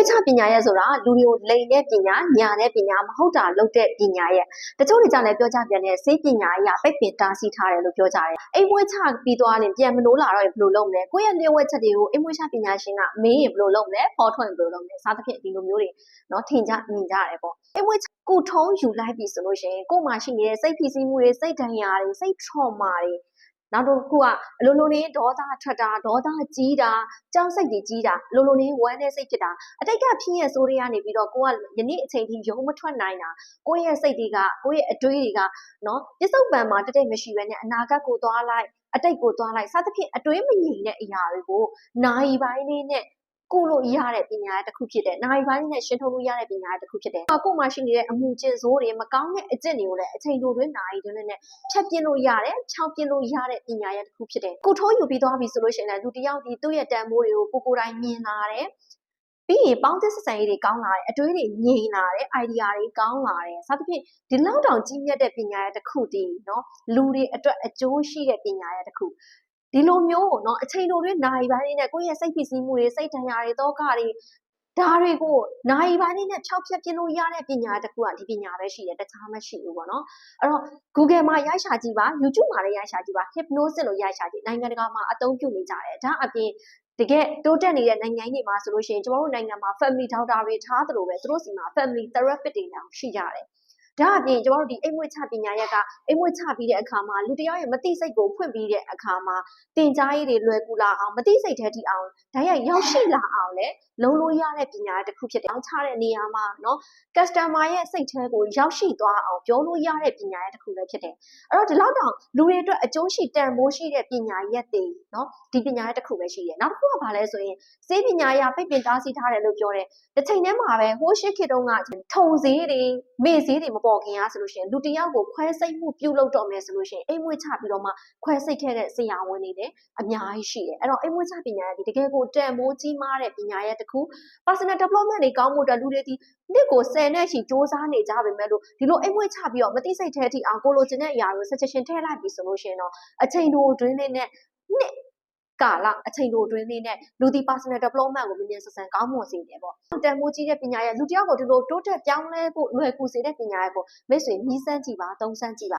ဝိချပညာရဲ့ဆိုတာလူတွေကိုလိန်တဲ့ပညာညာတဲ့ပညာမဟုတ်တာလုပ်တဲ့ပညာရဲ့တချို့တွေကြလည်းပြောကြပြန်တဲ့စေပညာကြီးကပိတ်ပင်တားဆီးထားတယ်လို့ပြောကြတယ်အိမ်ဝိချပြီးသွားရင်ပြန်မလို့လာတော့ရင်ဘယ်လိုလုပ်မလဲကိုယ့်ရဲ့လျှို့ဝှက်ချက်တွေကိုအိမ်ဝိချပညာရှင်ကမေးရင်ဘယ်လိုလုပ်မလဲပေါ်ထွက်ရင်ဘယ်လိုလုပ်မလဲစသဖြင့်ဒီလိုမျိုးတွေနော်ထင်ကြမြင်ကြတယ်ပေါ့အိမ်ဝိချကိုထုံးယူလိုက်ပြီဆိုလို့ရှိရင်ကိုယ်မှာရှိနေတဲ့စိတ်ဖိစီးမှုတွေစိတ်ဒဏ်ရာတွေစိတ် trauma တွေ နောက်တစ်ခုကအလိုလိုနေဒေါသထွက်တာဒေါသကြီးတာကြောက်စိတ်တွေကြီးတာအလိုလိုနေဝမ်းနဲ့စိတ်ဖြစ်တာအတိတ်ကဖြစ်ရဲ့ဆိုးတွေကနေပြီးတော့ကိုကယနေ့အချိန်ထိရုံမထွက်နိုင်တာကိုယ့်ရဲ့စိတ်တွေကကိုယ့်ရဲ့အတွေးတွေကနော်ပစ္စုပန်မှာတတိတ်မရှိဘဲနဲ့အနာဂတ်ကိုသွားလိုက်အတိတ်ကိုသွားလိုက်စသဖြင့်အတွေးမငြိမ်တဲ့အရာတွေကိုနိုင်ပိုင်းလေးနဲ့ ကိုလို့ရတဲ့ပညာတစ်ခုဖြစ်တယ်။နိုင်ပိုင်းနဲ့ရှင်းထုတ်လို့ရတဲ့ပညာတစ်ခုဖြစ်တယ်။ကို့မှာရှိနေတဲ့အမှုကျင့်ဆိုးတွေမကောင်းတဲ့အကျင့်တွေကိုလည်းအချိန်တိုတွင်းနိုင်တွင်းနဲ့ဖြတ်ပြင်းလို့ရတယ်၊ချောင်းပြင်းလို့ရတဲ့ပညာရဲ့တစ်ခုဖြစ်တယ်။ကိုထုံးယူပြီးသွားပြီဆိုလို့ရှိရင်လည်းလူတစ်ယောက်ဒီသူ့ရဲ့တန်ဖိုးတွေကိုကိုကိုယ်တိုင်မြင်လာတယ်။ပြီးရင်ပေါင်းသစ်ဆက်ဆံရေးတွေကောင်းလာတယ်အတွေးတွေငြိမ်လာတယ် idea တွေကောင်းလာတယ်စသဖြင့်ဒီလောက်တောင်ကြီးမြတ်တဲ့ပညာရဲ့တစ်ခုတည်းเนาะလူတွေအတွက်အကျိုးရှိတဲ့ပညာရဲ့တစ်ခု ဒီလိုမျိုးကိုနော်အချိန်တိုတွင်းနိုင်ပိုင်းနဲ့ကိုယ့်ရဲ့စိတ်ဖြစ်စည်းမှုတွေစိတ်ဒဏ်ရာတွေတောကတွေဒါတွေကိုနိုင်ပိုင်းနဲ့ဖြောက်ဖြက်ပြင်လို့ရတဲ့ပညာတစ်ခုကဒီပညာပဲရှိတယ်တခြားမရှိဘူးပေါ့နော်အဲ့တော့ Google မှာရိုက်ရှာကြည့်ပါ YouTube မှာလည်းရိုက်ရှာကြည့်ပါ hypnosis လို့ရိုက်ရှာကြည့်နိုင်ငံတကာမှာအသုံးပြုနေကြတယ်ဒါအပြင်တကယ်တိုးတက်နေတဲ့နိုင်ငံတွေမှာဆိုလို့ရှိရင်ကျွန်တော်တို့နိုင်ငံမှာ family doctor တွေထားသလိုပဲသူတို့စီမှာ family therapist တွေလည်းရှိကြတယ် ဒါအပြင်ကျွန်တော်တို့ဒီအိမ်မွေးချပညာရက်ကအိမ်မွေးချပြီးတဲ့အခါမှာလူတစ်ယောက်ရဲ့မသိစိတ်ကိုဖွင့်ပြီးတဲ့အခါမှာတင်ကြားရေးတွေလွယ်ကူလာအောင်မသိစိတ်ထဲထိအောင်ဓာတ်ရိုက်ရောက်ရှိလာအောင်လေလုံးလို့ရတဲ့ပညာတစ်ခုဖြစ်တယ်။အောင်ချတဲ့နေရာမှာနော် customer ရဲ့စိတ်ထဲကိုရောက်ရှိသွားအောင်ပြောလို့ရတဲ့ပညာရဲ့တစ်ခုလည်းဖြစ်တယ်။အဲ့တော့ဒီလောက်တောင်လူတွေအတွက်အကျိုးရှိတန်ဖိုးရှိတဲ့ပညာရက်တွေနော်ဒီပညာရဲ့တစ်ခုပဲရှိတယ်။နောက်တစ်ခုကဘာလဲဆိုရင်စေပညာရပိတ်ပင်တားဆီးထားတယ်လို့ပြောတယ်။တစ်ချိန်တည်းမှာပဲဟိုးရှိခေတ်တုန်းကထုံစည်းတွေမေ့စည်းတွေမပေါ်ခင်ရဆိုလို့ရှိရင်လူတစ်ယောက်ကိုခွဲစိတ်မှုပြုလုပ်တော့မယ်ဆိုလို့ရှိရင်အိမ်မွေးချပြီးတော့မှခွဲစိတ်ခဲ့တဲ့ဆရာဝန်တွေလည်းအများကြီးရှိတယ်။အဲ့တော့အိမ်မွေးချပညာရဲ့ဒီတကယ်ကိုတန်ဖိုးကြီးမားတဲ့ပညာရဲ့တစ်ခု personal development တွေကောင်းဖို့အတွက်လူတွေဒီနှစ်ကို10နဲ့ချီစူးစမ်းနေကြပါမယ်လို့ဒီလိုအိမ်မွေးချပြီးတော့မသိစိတ်ထဲထိအောင်ကိုလိုချင်တဲ့အရာကို suggestion ထည့်လိုက်ပြီဆိုလို့ရှိရင်တော့အချိန်တိုအတွင်းလေးနဲ့နှစ် ကာလအချိန်တိုအတွင်းလေးနဲ့လူဒီ personal development ကိုမြင်မြင်ဆန်ဆန်ကောင်းမွန်စေတယ်ပေါ့တန်မိုးကြီးတဲ့ပညာရဲ့လူတစ်ယောက်ကိုဒီလိုတိုးတက်ပြောင်းလဲဖို့လွယ်ကူစေတဲ့ပညာရဲ့ကိုမိတ်ဆွေမြည်စမ်းကြည့်ပါသုံးစမ်းကြည့်ပါ